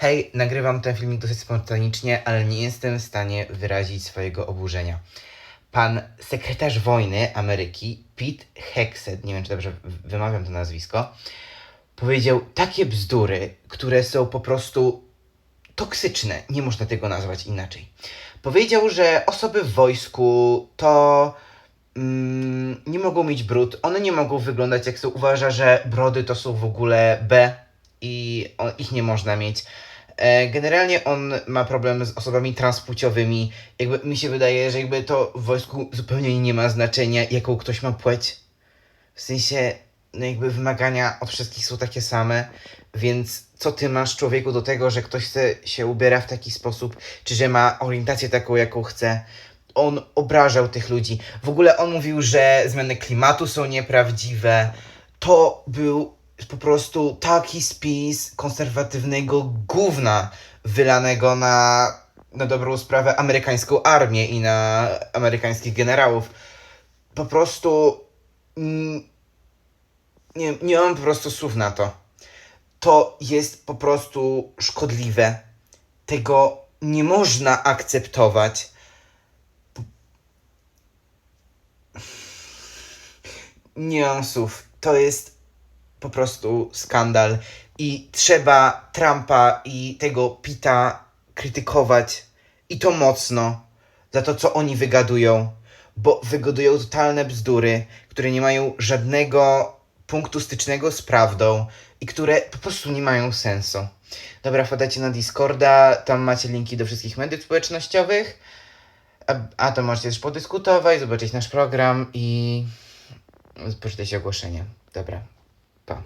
Hej, nagrywam ten filmik dosyć spontanicznie, ale nie jestem w stanie wyrazić swojego oburzenia. Pan sekretarz wojny Ameryki, Pete Hegseth, nie wiem czy dobrze wymawiam to nazwisko, powiedział takie bzdury, które są po prostu toksyczne. Nie można tego nazwać inaczej. Powiedział, że osoby w wojsku to mm, nie mogą mieć brud, one nie mogą wyglądać jak są. Uważa, że brody to są w ogóle B i on, ich nie można mieć. E, Generalnie on ma problem z osobami transpłciowymi. Jakby mi się wydaje, że jakby to w wojsku zupełnie nie ma znaczenia, jaką ktoś ma płeć. W sensie, no jakby wymagania od wszystkich są takie same, więc co ty masz człowieku do tego, że ktoś się ubiera w taki sposób, czy że ma orientację taką, jaką chce? On obrażał tych ludzi. W ogóle on mówił, że zmiany klimatu są nieprawdziwe. To był po prostu taki spis konserwatywnego gówna wylanego na, na dobrą sprawę amerykańską armię i na amerykańskich generałów. Po prostu mm, nie, nie mam po prostu słów na to. To jest po prostu szkodliwe. Tego nie można akceptować. Nie mam słów. To jest po prostu skandal. I trzeba Trumpa i tego Pita krytykować. I to mocno. Za to, co oni wygadują. Bo wygadują totalne bzdury, które nie mają żadnego punktu stycznego z prawdą i które po prostu nie mają sensu. Dobra, wpadajcie na Discorda, tam macie linki do wszystkich mediów społecznościowych. A, a to możecie też podyskutować, zobaczyć nasz program i poczytać ogłoszenie. Dobra, та.